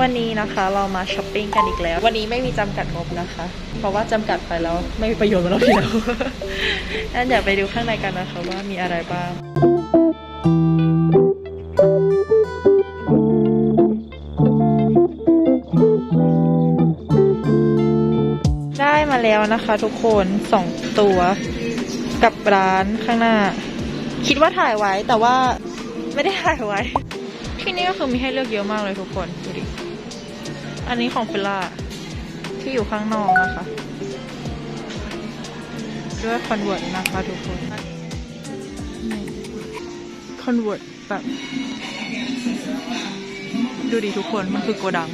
วันนี้นะคะเรามาช้อปปิ้งกันอีกแล้ว วันนี้ไม่มีจำกัดงบนะคะ เพราะว่าจำกัดไปแล้วไม่มีประโยชน์เหมือนเราที่แล้วงั้นเดี๋ยวไปดูข้างในกันนะคะว่ามีอะไรบ้างได้มาแล้วนะคะทุกคนสองตัวกับร้านข้างหน้า คิดว่าถ่ายไว้แต่ว่าไม่ได้ถ่ายไว้ ที่นี่ก็คือมีให้เลือกเยอะมากเลยทุกคน อันนี้ของฟิล่าที่อยู่ข้างนอกนะคะ ด้วยคอนเวิร์ตนะคะทุกคนคอนเวิร์ตแบบ ดูดีทุกคนมันคือโกดัง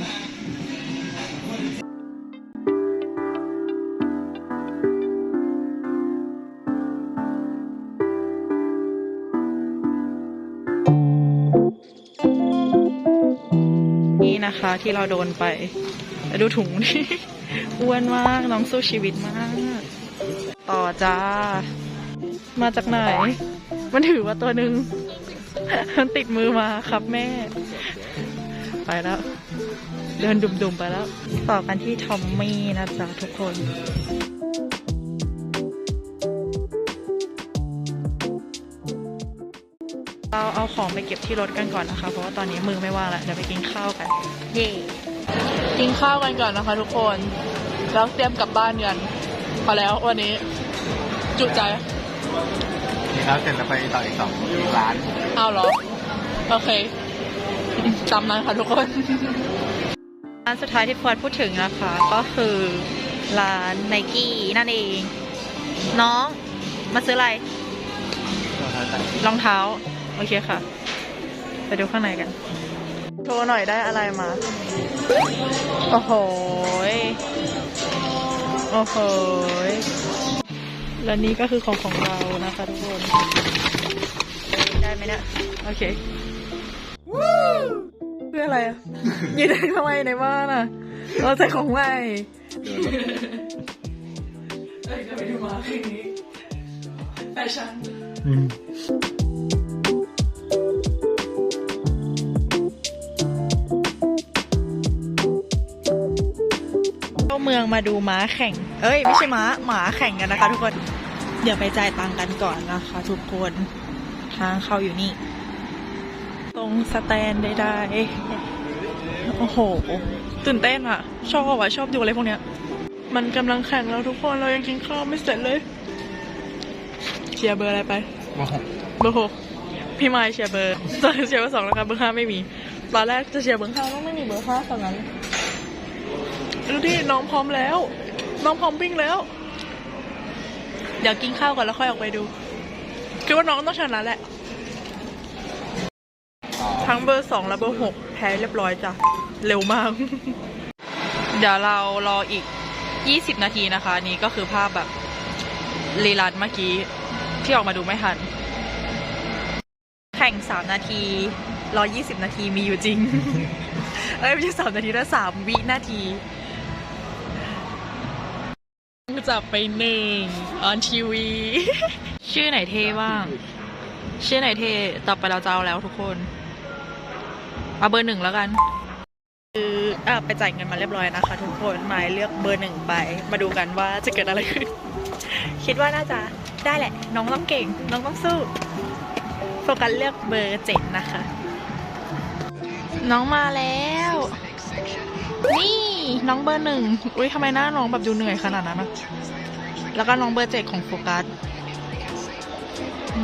นะคะ ที่เราโดนไปแล้วดูถุงนี่อ้วนมากน้องสู้ชีวิตมาก ต่อจ้า มาจากไหน มันถือว่าตัวหนึ่งมันติดมือมาครับแม่ ไปแล้ว เดินดุมๆไปแล้ว ต่อกันที่ทอมมี่นะจ๊ะทุกคน เราเอาของไปเก็บที่รถกันก่อนนะคะ เพราะว่าตอนนี้มือไม่ว่างแล้วเดี๋ยวไปกินข้าวกัน เย่กินข้าวกันก่อนนะคะ ทุกคน แล้วเตรียมกลับบ้านกันพอแล้ววันนี้ จุใจนี่ครับเสร็จแล้วไปต่ออีกสองอีกร้านเอาเหรอ โอเคตามนั้นค่ะทุกคน ร้านสุดท้ายที่พวดพูดถึงนะคะ ก็คือร้านไนกี้นั่นเอง น้องมาซื้ออะไร รองเท้า โอเคค่ะ ไปดูข้างในกัน โชว์หน่อยได้อะไรมา โอ้โหยโอ้โหยและนี่ก็คือของของเรานะคะทุกคน ได้ไหมเนี่ย โอเคเพื่ออะไรอะยืนได้ทำไมในบ้านอะเราใส่ของใหม่เอ้ยจะไปดูมาคืนนี้แฟชั่น มืองมาดูม้าแข่ง เอ้ย ไม่ใช่ม้าหมาแข่งกันนะคะ ทุกคน เดี๋ยวไปจ่ายตังค์กันก่อนนะคะ ทุกคน ทางเข้าอยู่นี่ ตรงสแตนได้ได้โอ้โห ตื่นเต้นอะชอบอะชอบดูอะไรพวกเนี้ย มันกำลังแข่งแล้วทุกคนเรายังกินข้าวไม่เสร็จเลยเชียร์เบอร์อะไรไปโอ้โหเบอร์หกพี่ไมค์เชียร์เบอร์ตอนเชียร์เบอร์สองแล้วกันเบอร์ห้าไม่มี ตอนแรกจะเชียร์เบอร์ห้าต้องไม่มีเบอร์ห้าตอนนั้น ดูที่น้องพร้อมแล้ว น้องพร้อมวิ่งแล้ว เดี๋ยวกินข้าวก่อนแล้วค่อยออกไปดู คิดว่าน้องต้องชนะแหละ ทั้งเบอร์สองและเบอร์หกแพ้เรียบร้อยจ้ะ เร็วมาก เดี๋ยวเรารออีกยี่สิบนาทีนะคะนนี้ก็คือภาพแบบรีลันเมื่อกี้ที่ออกมาดูไม่ทัน แข่งสามนาทีรอยี่สิบนาทีมีอยู่จริง เอ้ยไม่ใช่สามนาทีนะสามวินาที จับไปหนึ่งออนทีวี ชื่อไหนเท่บ้าง ชื่อไหนเท่ต่อไปเราจะเอาแล้วทุกคนเอาเบอร์หนึ่งแล้วกัน คืออะไปจ่ายเงินมาเรียบร้อยนะคะ ทุกคนหมายเลือกเบอร์หนึ่งไป มาดูกันว่าจะเกิดอะไรขึ้น คิดว่าน่าจะได้แหละ น้องต้องเก่ง น้องต้องสู้โฟกัสเลือกเบอร์เจ็ดนะคะ น้องมาแล้ว นี่ น้องเบอร์หนึ่งอุ้ยทำไมหน้าน้องแบบดูเหนื่อยขนาดนั้นนะแล้วก็น้องเบอร์เจ็ดของโฟกัส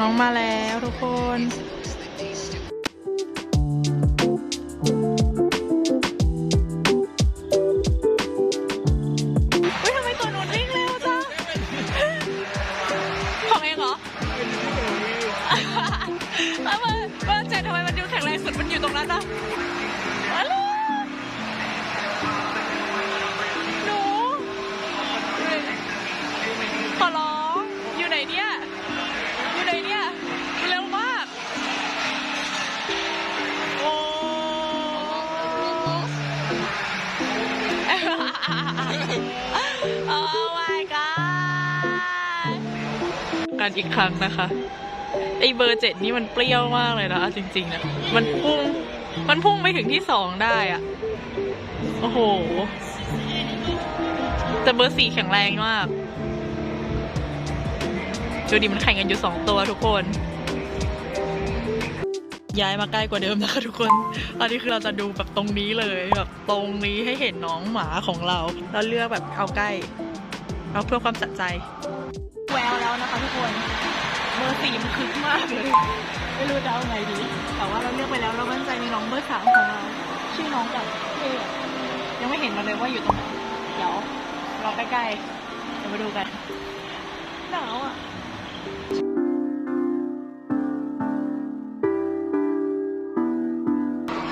น้องมาแล้วทุกคนอุ้ยทำไมตัวนู้นวิ่งเร็วจังของเองเหรอแล้วมันมันเจ็ดทำไมมันดูแข็งแรงสุดมันอยู่ตรงนั้นนะ กันอีกครั้งนะคะไอเบอร์เจ็ดนี่มันเปรี้ยวมากเลยนะจริงๆนะมันพุ่งมันพุ่งไปถึงที่สองได้อะโอ้โห แต่เบอร์สี่แข็งแรงมากดูดิมันแข่งกันอยู่สองตัวทุกคน ย้ายมาใกล้กว่าเดิมนะคะทุกคนอันนี้คือเราจะดูแบบตรงนี้เลยแบบตรงนี้ให้เห็นน้องหมาของเราเราเลือกแบบเอาใกล้ เอาเพื่อความสะใจ แววแล้วนะคะทุกคนเบอร์สี่มันคึกมากเลยไม่รู้จะเอาไงดี แต่ว่าเราเลือกไปแล้วเรามั่นใจในน้องเบอร์สามของเราชื่อน้องแบบเท่อยังไม่เห็นมาเลยว่าอยู่ตรงไหนเดี๋ยวรอใกล้ๆเดี๋ยวมาดูกันหนาวอะ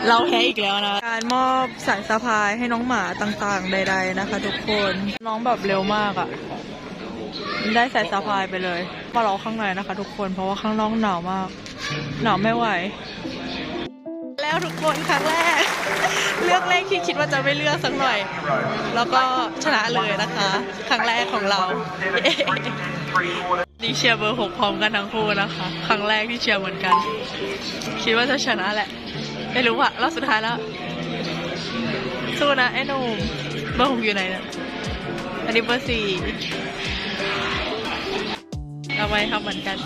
เราแพ้อีกแล้วนะ การมอบสายสะพายให้น้องหมาต่างๆ ใด ๆ นะคะ ทุกคน น้องแบบเร็วมากอะ่ะ ได้สายสะพายไปเลยมารอข้างในนะคะ ทุกคน เพราะว่าข้างนอกหนาวมาก หนาวไม่ไหว แล้วทุกคนครั้งแรก เลือกเลขที่คิดว่าจะไม่เลือกสักหน่อย แล้วก็ชนะเลยนะคะ ครั้งแรกของเรา ดีเชียร์เบอร์หกพร้อมกันทั้งคู่นะคะ ครั้งแรกที่เชียร์เหมือนกัน คิดว่าจะชนะแหละ ไม่รู้อะรอบสุดท้ายแล้ว สู้นะไอ้หนุ่มเบอร์หกอยู่ไหนเนี่ยอันนี้เบอร์สี่เอาไว้ครับเหมือนกัน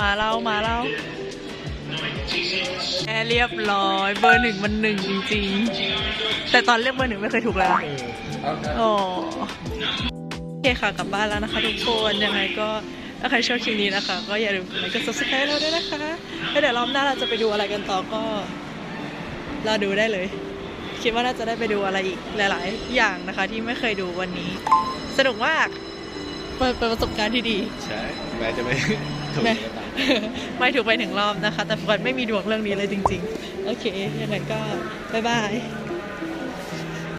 มาเล่ามาเล่าแอร์เรียบร้อย เบอร์หนึ่งมันหนึ่งจริงๆ แต่ตอนเลือกเบอร์หนึ่งไม่เคยถูกเลยนะโอ้โอเคค่ะกลับบ้านแล้วนะคะทุกคนยังไงก็ ถ้าใครชอบคลิปนี้นะคะ ก็อย่าลืมกดไลค์กด subscribe เราด้วยนะคะแล้วเดี๋ยวรอบหน้าเราจะไปดูอะไรกันต่อก็รอดูได้เลย คิดว่าน่าจะได้ไปดูอะไรอีกหลาย ๆ อย่างนะคะ ที่ไม่เคยดูวันนี้ สนุกมากเปิดเป็นประสบการณ์ที่ดี ใช่แม้จะไม่ถูกไม่ก็ตามไม่ถูกไปถึงรอบนะคะ แต่ฟอนไม่มีดวงเรื่องนี้เลยจริง ๆ โอเคยังไงก็บ๊ายบาย